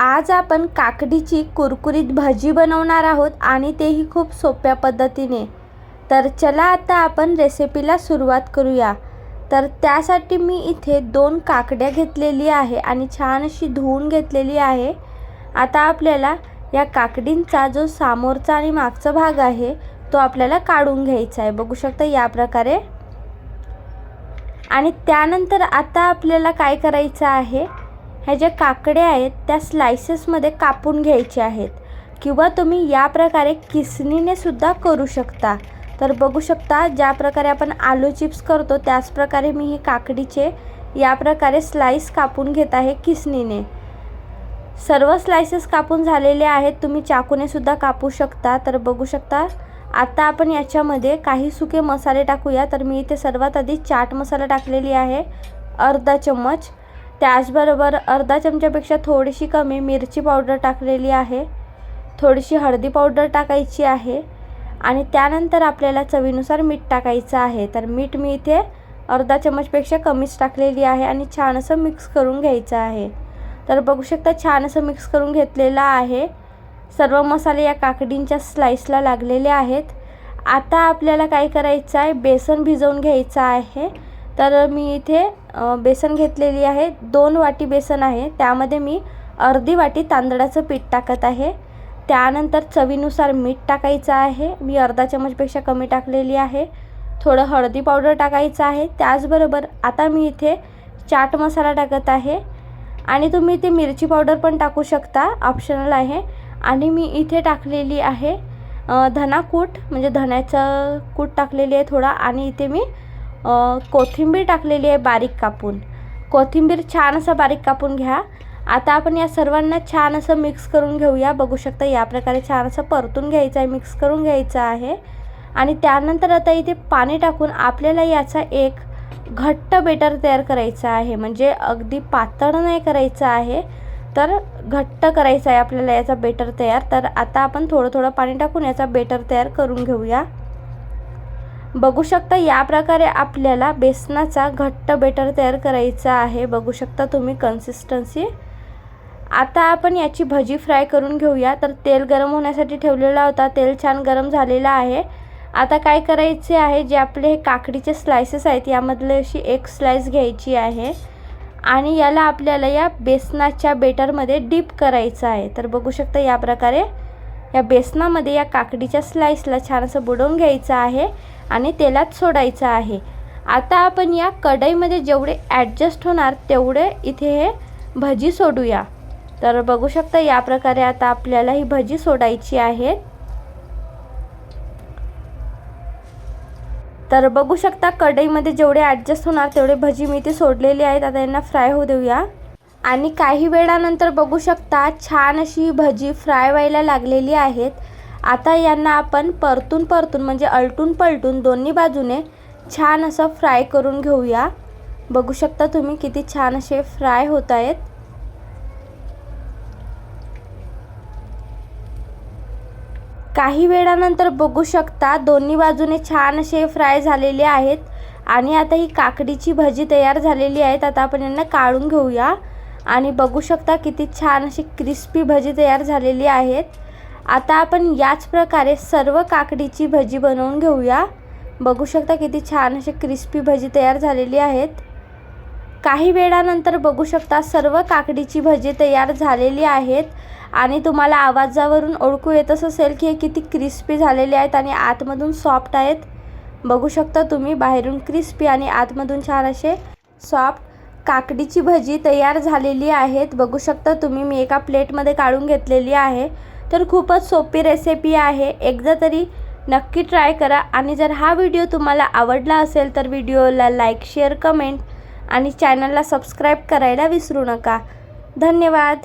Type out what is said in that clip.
आज आपण काकडीची कुरकुरीत भजी बनवणार आहोत आणि तेही खूप सोप्या पद्धतीने. तर चला आता आपण रेसिपीला सुरुवात करूया. तर त्यासाठी मी इथे दोन काकड्या घेतलेली आहे आणि छान अशी धुवून घेतलेली आहे. आता आपल्याला या काकडींचा जो सामोरचा आणि मागचा भाग आहे तो आपल्याला काढून घ्यायचा आहे. बघू शकता या प्रकारे. आणि त्यानंतर आता आपल्याला काय करायचं आहे? ह्या ज्या काकड्या आहेत त्या स्लायसेसमध्ये कापून घ्यायच्या आहेत. किंवा तुम्ही या प्रकारे किसणीने सुद्धा करू शकता. तर बघू शकता ज्या प्रकारे आपण आलू चिप्स करतो त्याच प्रकारे मी ही काकडीचे या प्रकारे स्लाईस कापून घेत आहे किसणीने. सर्व स्लायसेस कापून झालेले आहेत तुम्ही चाकूने सुद्धा कापू शकता. तर बघू शकता आता आपण याच्यामध्ये काही सुके मसाले टाकूया. तर मी इथे सर्वात आधी चाट मसाला टाकलेली आहे अर्धा चम्मच. त्याचबरोबर अर्धा चमच्यापेक्षा थोडीशी कमी मिरची पावडर टाकलेली आहे. थोडीशी हळदी पावडर टाकायची आहे आणि त्यानंतर आपल्याला चवीनुसार मीठ टाकायचं आहे. तर मीठ मी इथे अर्धा चमचपेक्षा कमीच टाकलेली आहे आणि छान असं मिक्स करून घ्यायचं आहे. तर बघू शकता छान असं मिक्स करून घेतलेलं आहे. सर्व मसाले या काकडींच्या स्लाईसला लागलेले आहेत. आता आपल्याला काय करायचं आहे? बेसन भिजवून घ्यायचं आहे. तर मी इथे बेसन घेतलेली आहे. दोन वाटी बेसन आहे. त्यामध्ये मी अर्धी वाटी तांदळाचं पीठ टाकत आहे. त्यानंतर चवीनुसार मीठ टाकायचं आहे. मी अर्धा चमचपेक्षा कमी टाकलेली आहे. थोडं हळदी पावडर टाकायचं आहे. त्याचबरोबर आता मी इथे चाट मसाला टाकत आहे. आणि तुम्ही इथे मिरची पावडर पण टाकू शकता. ऑप्शनल आहे. आणि मी इथे टाकलेली आहे धनाकूट. म्हणजे धण्याचं कूट टाकलेली आहे थोडा. आणि इथे मी कोथिंबीर टाकलेली आहे बारीक कापून. कोथिंबीर छान असं बारीक कापून घ्या. आता आपण या सर्वांना छान असं मिक्स करून घेऊया. बघू शकता या प्रकारे छान असं परतून घ्यायचं आहे मिक्स करून घ्यायचं आहे. आणि त्यानंतर आता इथे पाणी टाकून आपल्याला याचा एक घट्ट बेटर तयार करायचं आहे. म्हणजे अगदी पातळ नाही करायचं आहे तर घट्ट करायचं आहे आपल्याला याचा बेटर तयार. तर आता आपण थोडं थोडं पाणी टाकून याचा बेटर तयार करून घेऊया. बघू शकता या प्रकारे आपल्याला बेसनाचा घट्ट बेटर तयार करायचा आहे. बघू शकता तुम्ही कन्सिस्टन्सी आता आपण याची भजी फ्राय करून घेऊया. तर तेल गरम होण्यासाठी ठेवलेला होता. तेल छान गरम झालेलं आहे. आता काय करायचे आहे जे आपले हे काकडीचे स्लायसेस आहेत यामधले अशी एक स्लाइस घ्यायची आहे. आणि याला आपल्याला या बेसनाच्या बेटरमध्ये डीप करायचं आहे. तर बघू शकता या प्रकारे या बेसनामध्ये या काकडीच्या स्लाईसला छान असं बुडवून घ्यायचं आहे आणि तेलात सोडायचं आहे. आता आपण या कढईमध्ये जेवढे ॲडजस्ट होणार तेवढे इथे हे भजी सोडूया. तर बघू शकता या प्रकारे आता आपल्याला ही भजी सोडायची आहे. तर बघू शकता कढईमध्ये जेवढे ॲडजस्ट होणार तेवढे भजी मी ते सोडलेले आहेत. आता यांना फ्राय होऊ देऊया. आणि काही वेळानंतर बघू शकता छान अशी भजी फ्राय व्हायला लागलेली आहेत. आता यांना आपण परतून परतून म्हणजे अलटून पलटून दोन्ही बाजूने छान असं फ्राय करून घेऊया. बघू शकता तुम्ही किती छान असे फ्राय होत आहेत. काही वेळानंतर बघू शकता दोन्ही बाजूने छान असे फ्राय झालेले आहेत. आणि आता ही काकडीची भजी तयार झालेली आहेत. आता आपण यांना काढून घेऊया. आणि बघू शकता किती छान अशी क्रिस्पी भजी तयार झालेली आहेत. आता आपण याच प्रकारे सर्व काकडीची भजी बनवून घेऊया. बघू शकता किती छान अशी क्रिस्पी भजी तयार झालेली आहेत. काही वेळानंतर बघू शकता सर्व काकडीची भजी तयार झालेली आहेत. आणि तुम्हाला आवाजावरून ओळखू येतच असेल की हे किती क्रिस्पी झालेले आहेत आणि आतमधून सॉफ्ट आहेत. बघू शकता तुम्ही बाहेरून क्रिस्पी आणि आतमधून छान असे सॉफ्ट काकडीची भजी तयार झालेली आहेत. बघू शकता तुम्ही मी एका प्लेटमध्ये काढून घेतलेली आहे. तर खूपच सोपी रेसिपी आहे. एकदा तरी नक्की ट्राय करा आणि जर हा व्हिडिओ तुम्हाला आवडला असेल तर व्हिडिओला लाईक शेअर कमेंट आणि चॅनलला सबस्क्राईब करायला विसरू नका. धन्यवाद.